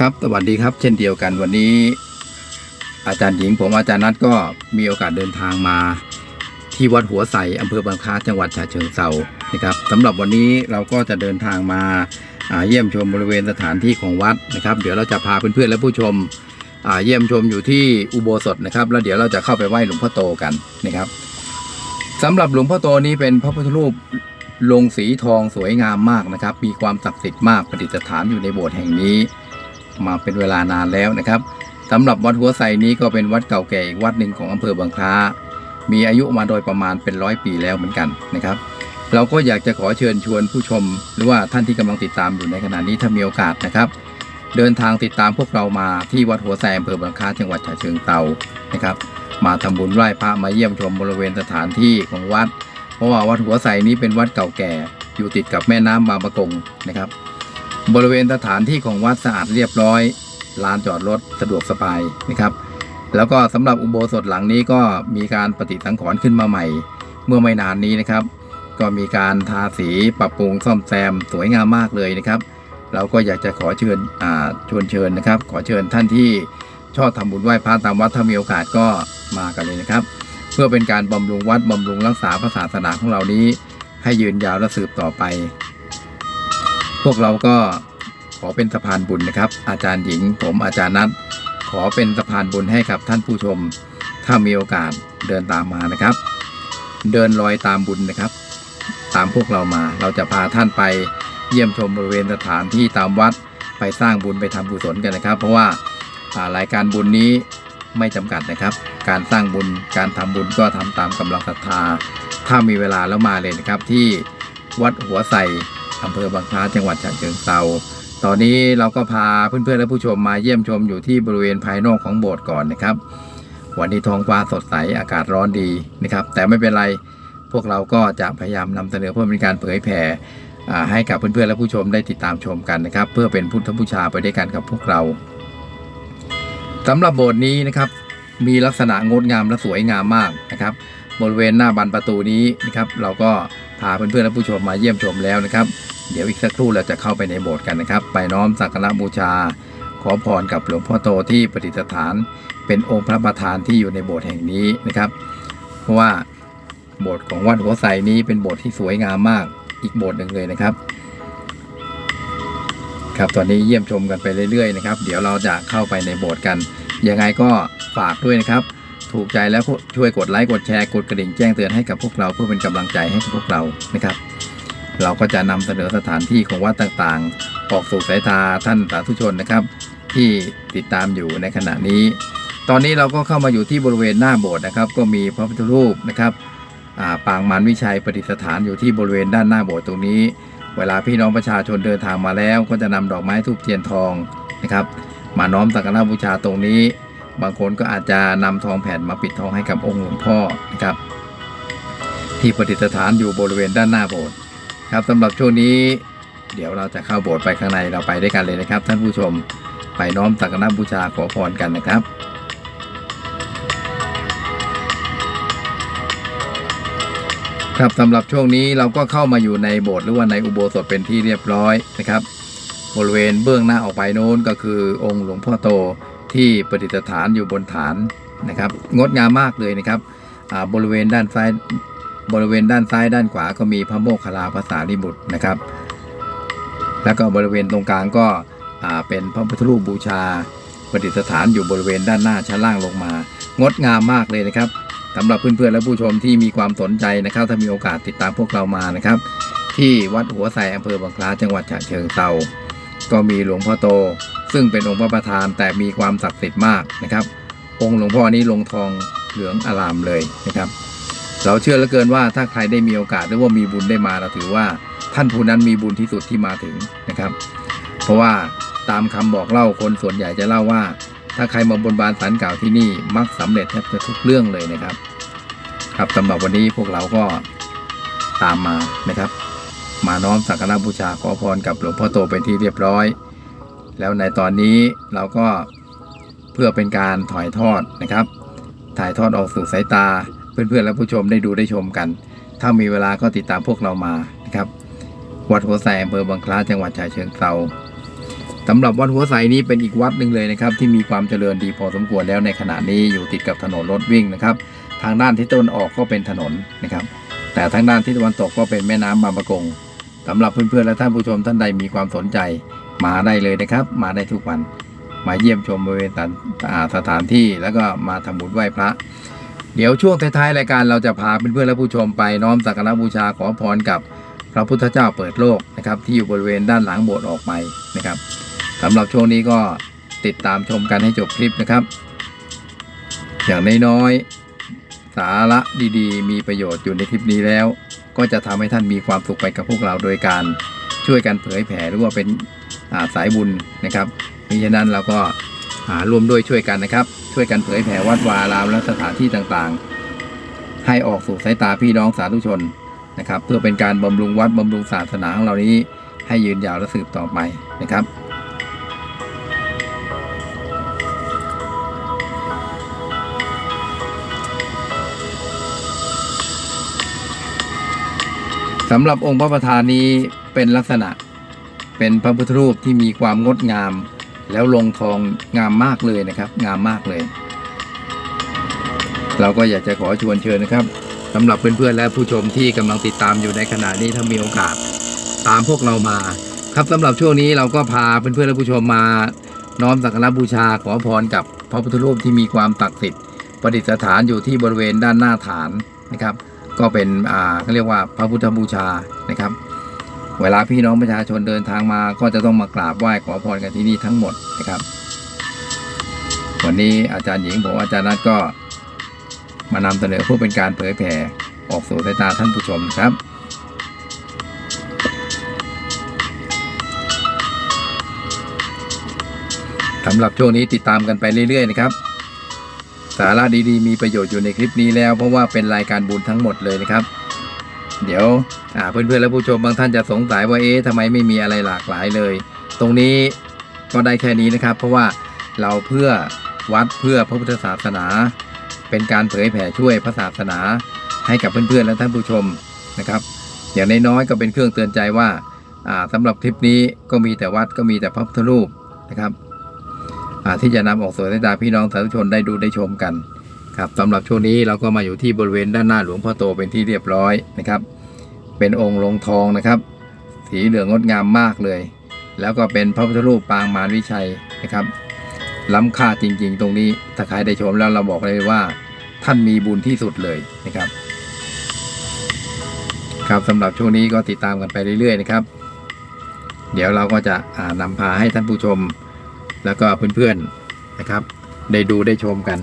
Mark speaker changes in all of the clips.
Speaker 1: ครับสวัสดีครับ เช่นเดียวกันวันนี้ อาจารย์หญิงผมอาจารย์นัทก็มีโอกาสเดินทางมาที่วัดหัวใสอำเภอบางคล้าจังหวัดฉะเชิงเซานะครับสำหรับวันนี้เราก็จะเดินทางมาเยี่ยมชมบริเวณสถานที่ของวัดนะครับ เดี๋ยวเราจะพาเพื่อนๆและผู้ชมเยี่ยมชมอยู่ที่อุโบสถนะครับ แล้วเดี๋ยวเราจะเข้าไปไหว้หลวงพ่อโตกันนะครับสำหรับหลวงพ่อโตนี้เป็นพระพุทธรูป ลงสีทองสวยงามมากนะครับ มีความศักดิ์สิทธิ์มากประดิษฐานอยู่ในโบสถ์แห่งนี้ มาเป็นเวลานานแล้วนะครับสำหรับวัดหัวไซนี้ก็เป็นวัดเก่าแก่อีกวัดหนึ่งของอำเภอบางคล้ามีอายุมาโดยประมาณเป็นร้อยปีแล้วเหมือนกันนะครับ เราก็อยากจะขอเชิญชวนผู้ชม หรือว่าท่านที่กำลังติดตามอยู่ในขณะนี้ถ้ามีโอกาสนะครับ เดินทางติดตามพวกเรามาที่วัดหัวไซอำเภอบางคล้าจังหวัดฉะเชิงเทรานะครับ มาทำบุญไหว้พระมาเยี่ยมชมบริเวณสถานที่ของวัด ราะว่าวัดหัวไซนี้เป็นวัดเก่าแก่ อยู่ติดกับแม่น้ำบางประกงนะครับ บริเวณสถานที่ของวัดสะอาดเรียบร้อยลานจอดรถสะดวกสบายนะครับ แล้วก็สำหรับอุโบสถหลังนี้ก็มีการปฏิสังขรณ์ขึ้นมาใหม่ เมื่อไม่นานนี้นะครับ ก็มีการทาสีปรับปรุงซ่อมแซมสวยงามมากเลยนะครับ เราก็อยากจะขอเชิญอ่าชวนเชิญนะครับ ขอเชิญท่านที่ชอบทำบุญไหว้พระตามวัดถ้ามีโอกาสก็มากันเลยนะครับ เพื่อเป็นการบำรุงวัดบำรุงรักษาพระศาสนาของเรานี้ ให้ยืนยาวและสืบต่อไป พวกเราก็ขอเป็นสะพานบุญนะครับ อาจารย์หญิง ผมอาจารย์นัทขอเป็นสะพานบุญให้กับท่านผู้ชม ถ้ามีโอกาสเดินตามมานะครับ เดินรอยตามบุญนะครับ ตามพวกเรามาเราจะพาท่านไปเยี่ยมชมบริเวณสถานที่ตามวัดไปสร้างบุญไปทำกุศลกันนะครับ เพราะว่ารายการบุญนี้ ไม่จำกัดนะครับ การสร้างบุญการทำบุญก็ทำตามกำลังศรัทธา ถ้ามีเวลาแล้วมาเลยนะครับ ที่วัดหัวไสอำเภอบางคล้าจังหวัดฉะเชิงเทราตอนนี้เราก็พาเพื่อนๆและผู้ชมมาเยี่ยมชมอยู่ที่บริเวณภายนอกของโบสถ์ก่อนนะครับ วันนี้ท้องฟ้าสดใสอากาศร้อนดีนะครับ แต่ไม่เป็นไรพวกเราก็จะพยายามนำเสนอเพื่อเป็นการเผยแผ่อ่ให้กับเพื่อนๆและผู้ชมได้ติดตามชมกันนะครับ เพื่อเป็นพุทธบูชาไปด้วยกันกับพวกเรา สำหรับโบสถ์นี้นะครับมีลักษณะงดงามและสวยงามมากนะครับบริเวณหน้าบานประตูนี้นะครับเราก็พาเพื่อนๆและผู้ชมมาเยี่ยมชมแล้วนะครับ เดี๋ยวอีกสักครู่เราจะเข้าไปในโบสถ์กันนะครับ ไปน้อมสักการะบูชา ขอพรกับหลวงพ่อโตที่ประดิษฐาน เป็นองค์พระประธานที่อยู่ในโบสถ์แห่งนี้นะครับ เพราะว่าโบสถ์ของวัดหัวไสนี้เป็นโบสถ์ที่สวยงามมากอีกโบสถ์หนึ่งเลยนะครับ ครับตอนนี้เยี่ยมชมกันไปเรื่อยๆนะครับ เดี๋ยวเราจะเข้าไปในโบสถ์กัน ยังไงก็ฝากด้วยนะครับ ถูกใจแล้วช่วยกดไลค์กดแชร์กดกระดิ่งแจ้งเตือนให้กับพวกเราเพื่อเป็นกำลังใจให้กับพวกเรานะครับ เราก็จะนำเสนอสถานที่ของวัดต่างๆ ออกสู่สายตาท่านสาธุชนนะครับ ที่ติดตามอยู่ในขณะนี้ ตอนนี้เราก็เข้ามาอยู่ที่บริเวณหน้าโบสถ์นะครับ ก็มีพระพุทธรูปนะครับปางมารวิชัยประดิษฐานอยู่ที่บริเวณด้านหน้าโบสถ์ตรงนี้ เวลาพี่น้องประชาชนเดินทางมาแล้ว ก็จะนำดอกไม้ทูบเทียนทองนะครับ มาน้อมสักการะบูชาตรงนี้ บางคนก็อาจจะนำทองแผ่นมาปิดทองให้กับองค์หลวงพ่อนะครับ ที่ประดิษฐานอยู่บริเวณด้านหน้าโบสถ์ครับสำหรับช่วงนี้เดี๋ยวเราจะเข้าโบสถ์ไปข้างในเราไปด้วยกันเลยนะครับ ท่านผู้ชมไปน้อมสักการะบูชาขอพรกันนะครับ ครับสำหรับช่วงนี้เราก็เข้ามาอยู่ในโบสถ์หรือว่าในอุโบสถเป็นที่เรียบร้อยนะครับ บริเวณเบื้องหน้าออกไปโน้นก็คือองค์หลวงพ่อโตที่ประดิษฐานอยู่บนฐานนะครับ งดงามมากเลยนะครับบริเวณด้านซ้ายบริเวณด้านซ้ายด้านขวาก็มีพระโมคคัลลาภาษาลิบุตรนะครับ แล้วก็บริเวณตรงกลางก็เป็นพระพุทธรูปบูชาประดิษฐานอยู่บริเวณด้านหน้าชั้นล่างลงมา งดงามมากเลยนะครับ สำหรับเพื่อนๆและผู้ชมที่มีความสนใจนะครับ ถ้ามีโอกาสติดตามพวกเรามานะครับ ที่วัดหัวไสอำเภอบางคล้าจังหวัดฉะเชิงเทราก็มีหลวงพ่อโต ซึ่งเป็นองค์พระประธานแต่มีความศักดิ์สิทธิ์มากนะครับ องค์หลวงพ่อนี้ลงทองเหลืองอารามเลยนะครับ เราเชื่อเหลือเกินว่าถ้าใครได้มีโอกาสหรือว่ามีบุญได้มาเราถือว่า ท่านผู้นั้นมีบุญที่สุดที่มาถึงนะครับ เพราะว่าตามคำบอกเล่าคนส่วนใหญ่จะเล่าว่า ถ้าใครมาบนบานสารกล่าวที่นี่มักสำเร็จแทบจะทุกเรื่องเลยนะครับ ครับสำหรับวันนี้พวกเราก็ตามมานะครับ มาน้อมสักการะบูชาขอพรกับหลวงพ่อโตเป็นที่เรียบร้อย แล้วในตอนนี้เราก็เพื่อเป็นการถ่ายทอดนะครับ ถ่ายทอดออกสู่สายตาเพื่อนๆและผู้ชมได้ดูได้ชมกัน ถ้ามีเวลาก็ติดตามพวกเรามานะครับ วัดหัวไสอำเภอบางคล้าจังหวัดฉะเชิงเทรา สำหรับวัดหัวไสนี้เป็นอีกวัดหนึ่งเลยนะครับที่มีความเจริญดีพอสมควรแล้วในขณะนี้อยู่ติดกับถนนรถวิ่งนะครับ ทางด้านทิศตะวันออกก็เป็นถนนนะครับ แต่ทางด้านทิศตะวันตกก็เป็นแม่น้ำบางประกงสำหรับเพื่อนๆและท่านผู้ชมท่านใดมีความสนใจ มาได้เลยนะครับ มาได้ทุกวัน มาเยี่ยมชมบริเวณสถานที่แล้วก็มาทำบุญไหว้พระ เดี๋ยวช่วงท้ายๆรายการเราจะพาเพื่อนๆและผู้ชมไปน้อมสักการะบูชาขอพรกับพระพุทธเจ้าเปิดโลกนะครับที่อยู่บริเวณด้านหลังโบสถ์ออกไปนะครับ สำหรับช่วงนี้ก็ติดตามชมกันให้จบคลิปนะครับ อย่างน้อยๆสาระดีๆ มีประโยชน์อยู่ในคลิปนี้แล้ว ก็จะทำให้ท่านมีความสุขไปกับพวกเราโดยการช่วยกันเผยแผ่หรือว่าเป็นาสายบุญนะครับมิฉะนั้นเราก็าร่วมด้วยช่วยกันนะครับ ช่วยกันเผยแผ่วัดวาอารามและสถานที่ต่างๆ ให้ออกสู่สายตาพี่น้องสาธุชนนะครับ เพื่อเป็นการบำรุงวัดบำรุงศาสนาของเรานี้ให้ยืนยาวและสืบต่อไปนะครับ สำหรับองค์พระประธานนี้เป็นลักษณะ เป็นพระพุทธรูปที่มีความงดงาม แล้วลงทองงามมากเลยนะครับ งามมากเลย เราก็อยากจะขอชวนเชิญนะครับสำหรับเพื่อนๆและผู้ชมที่กำลังติดตามอยู่ในขณะนี้ถ้ามีโอกาสตามพวกเรามา ครับสำหรับช่วงนี้เราก็พาเพื่อนๆและผู้ชมมา น้อมสักการะบูชาขอพรกับพระพุทธรูปที่มีความศักดิ์สิทธิ์ประดิษฐานอยู่ที่บริเวณด้านหน้าฐานนะครับ ก็เป็นอ่าเขาเรียกว่าพระพุทธบูชานะครับ เวลาพี่น้องประชาชนเดินทางมาก็จะต้องมากราบไหว้ขอพรกันที่นี่ทั้งหมดนะครับ วันนี้อาจารย์หญิงผมอาจารย์นัทก็มานำเสนอเพื่อเป็นการเผยแผ่ออกสู่สายตาท่านผู้ชมครับสำหรับช่วงนี้ติดตามกันไปเรื่อยๆนะครับ สาระดีๆ มีประโยชน์อยู่ในคลิปนี้แล้ว เพราะว่าเป็นรายการบุญทั้งหมดเลยนะครับ เดี๋ยวเพื่อนๆและผู้ชมบางท่านจะสงสัยว่าเอ๊ะทำไมไม่มีอะไรหลากหลายเลย ตรงนี้ก็ได้แค่นี้นะครับ เพราะว่าเราเพื่อวัดเพื่อพระพุทธศาสนา เป็นการเผยแผ่ช่วยพระศาสนา ให้กับเพื่อนๆและท่านผู้ชมนะครับ อย่างน้อยๆก็เป็นเครื่องเตือนใจว่าอ่าสำหรับคลิปนี้ก็มีแต่วัดก็มีแต่พระพุทธรูปนะครับ ที่จะนำออกสู่สายตาพี่น้องสาธุชนได้ดูได้ชมกันครับสำหรับช่วงนี้เราก็มาอยู่ที่บริเวณด้านหน้าหลวงพ่อโตเป็นที่เรียบร้อยนะครับ เป็นองค์ลงทองนะครับ สีเหลืองงดงามมากเลย แล้วก็เป็นพระพุทธรูปปางมารวิชัยนะครับ ล้ำค่าจริงๆ ตรงนี้ถ้าใครได้ชมแล้วเราบอกเลยว่า ท่านมีบุญที่สุดเลยนะครับ ครับสำหรับช่วงนี้ก็ติดตามกันไปเรื่อยๆนะครับ เดี๋ยวเราก็จะนำพาให้ท่านผู้ชม แล้วก็เพื่อนๆนะครับ ได้ดูได้ชมกัน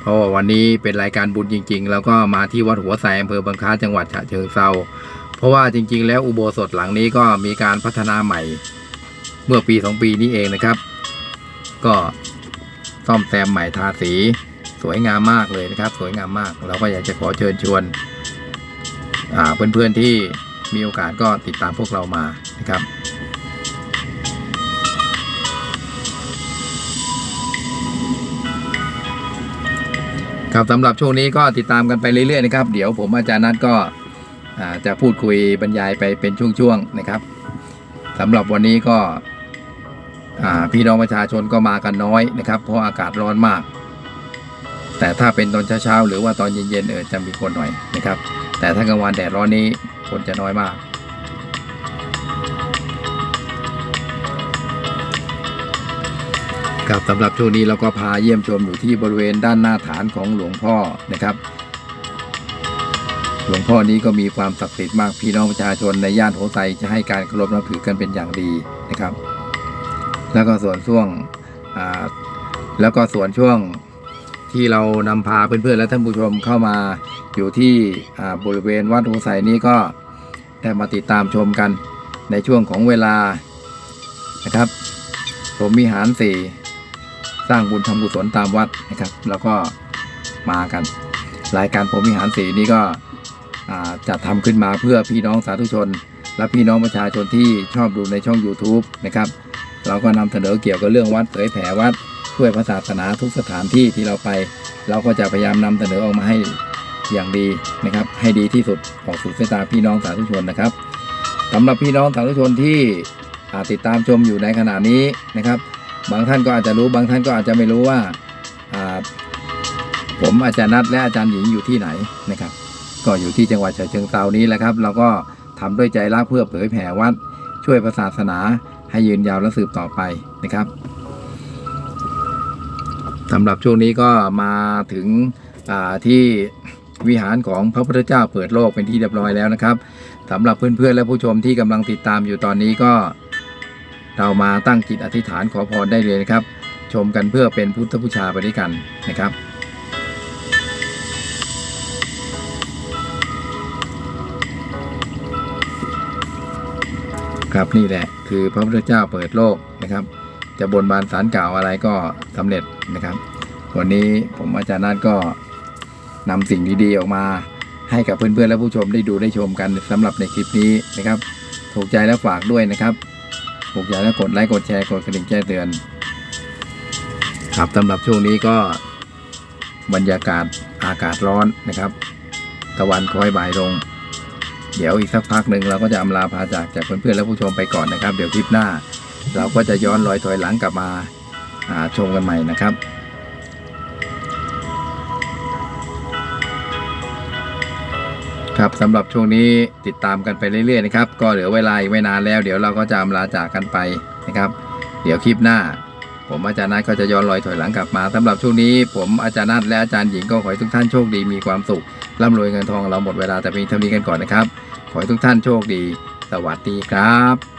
Speaker 1: เพราะว่าวันนี้เป็นรายการบุญจริง ๆ แล้วก็มาที่วัดหัวไสอำเภอบางค้าจังหวัดฉะเชิงเซาเพราะว่าจริง ๆ แล้วอุโบสถหลังนี้ก็มีการพัฒนาใหม่ เมื่อปีสองปีนี้เองนะครับ ก็ซ่อมแซมใหม่ทาสีสวยงามมากเลยนะครับ สวยงามมาก เราก็อยากจะขอเชิญชวนเพื่อนๆที่มีโอกาสก็ติดตามพวกเรามานะครับ ครับสำหรับช่วงนี้ก็ติดตามกันไปเรื่อยๆนะครับ เดี๋ยวผมอาจารย์นัทก็จะพูดคุยบรรยายไปเป็นช่วงๆนะครับสำหรับวันนี้ก็พี่น้องประชาชนก็มากันน้อยนะครับ เพราะอากาศร้อนมาก แต่ถ้าเป็นตอนเช้าๆหรือว่าตอนเย็นๆเออจะมีคนหน่อยนะครับ แต่ถ้ากลางวันแดดร้อนนี้คนจะน้อยมาก ครับสำหรับช่วงนี้เราก็พาเยี่ยมชมอยู่ที่บริเวณด้านหน้าฐานของหลวงพ่อนะครับ หลวงพ่อนี้ก็มีความศักดิ์สิทธิ์มากพี่น้องประชาชนในย่านโหไซจะให้การเคารพนับถือกันเป็นอย่างดีนะครับ แล้วก็ส่วนช่วงแล้วก็ส่วนช่วงที่เรานำพาเพื่อนๆและท่านผู้ชมเข้ามาอยู่ที่บริเวณวัดโหไซนี้ก็ได้มาติดตามชมกันในช่วงของเวลานะครับ ผมมีหารสี่ สร้างบุญทำกุศลตามวัดนะครับ แล้วก็มากัน รายการผมวิหารสีนี้ก็จัดทำขึ้นมาเพื่อพี่น้องสาธุชน และพี่น้องประชาชนที่ชอบดูในช่อง YouTube นะครับ เราก็นำเสนอเกี่ยวกับเรื่องวัดเผยแผ่วัดช่วยพระศาสนาทุกสถานที่ที่เราไป เราก็จะพยายามนำเสนอออกมาให้อย่างดีนะครับ ให้ดีที่สุดออกสู่สายตาพี่น้องสาธุชนนะครับสำหรับพี่น้องสาธุชนที่ติดตามชมอยู่ในขณะนี้นะครับ บางท่านก็อาจจะรู้บางท่านก็อาจจะไม่รู้ว่าผมอาจารย์นัดและอาจารย์หญิงอยู่ที่ไหนนะครับ ก็อยู่ที่จังหวัดฉะเชิงเซานี้แหละครับ เราก็ทำด้วยใจรักเพื่อเผยแผ่วัดช่วยศาสนาให้ยืนยาวและสืบต่อไปนะครับสำหรับช่วงนี้ก็มาถึงที่วิหารของพระพุทธเจ้าเปิดโลกเป็นที่เรียบร้อยแล้วนะครับสำหรับเพื่อนๆและผู้ชมที่กำลังติดตามอยู่ตอนนี้ก็ เรามาตั้งจิตอธิษฐานขอพรได้เลยนะครับ ชมกันเพื่อเป็นพุทธบูชาไปด้วยกันนะครับครับนี่แหละคือพระพุทธเจ้าเปิดโลกนะครับ จะบนบานสารกล่าวอะไรก็สำเร็จนะครับ วันนี้ผมอาจารย์นัทก็นำสิ่งดีๆออกมา ให้กับเพื่อนๆและผู้ชมได้ดูได้ชมกันสำหรับในคลิปนี้นะครับ ถูกใจแล้วฝากด้วยนะครับ ถูกใจแล้วกดไลค์กดแชร์กดกระดิ่งแจ้งเตือน ครับสำหรับช่วงนี้ก็บรรยากาศอากาศร้อนนะครับ ตะวันค่อยบ่ายลง เดี๋ยวอีกสักพักหนึ่งเราก็จะอำลาพาจากจากเพื่อนๆและผู้ชมไปก่อนนะครับ เดี๋ยวคลิปหน้า เราก็จะย้อนรอยถอยหลังกลับมาชมกันใหม่นะครับ ครับสำหรับช่วงนี้ติดตามกันไปเรื่อยๆนะครับ ก็เหลือเวลาอีกไม่นานแล้ว เดี๋ยวเราก็จะอำลาจากกันไปนะครับ เดี๋ยวคลิปหน้า ผมอาจารย์นัทก็จะย้อนรอยถอยหลังกลับมาสำหรับช่วงนี้ ผมอาจารย์นัทและอาจารย์หญิงก็ขอให้ทุกท่านโชคดีมีความสุขร่ำรวยเงินทองเราหมดเวลาแต่เพียงเท่านี้กันก่อนนะครับ ขอให้ทุกท่านโชคดี สวัสดีครับ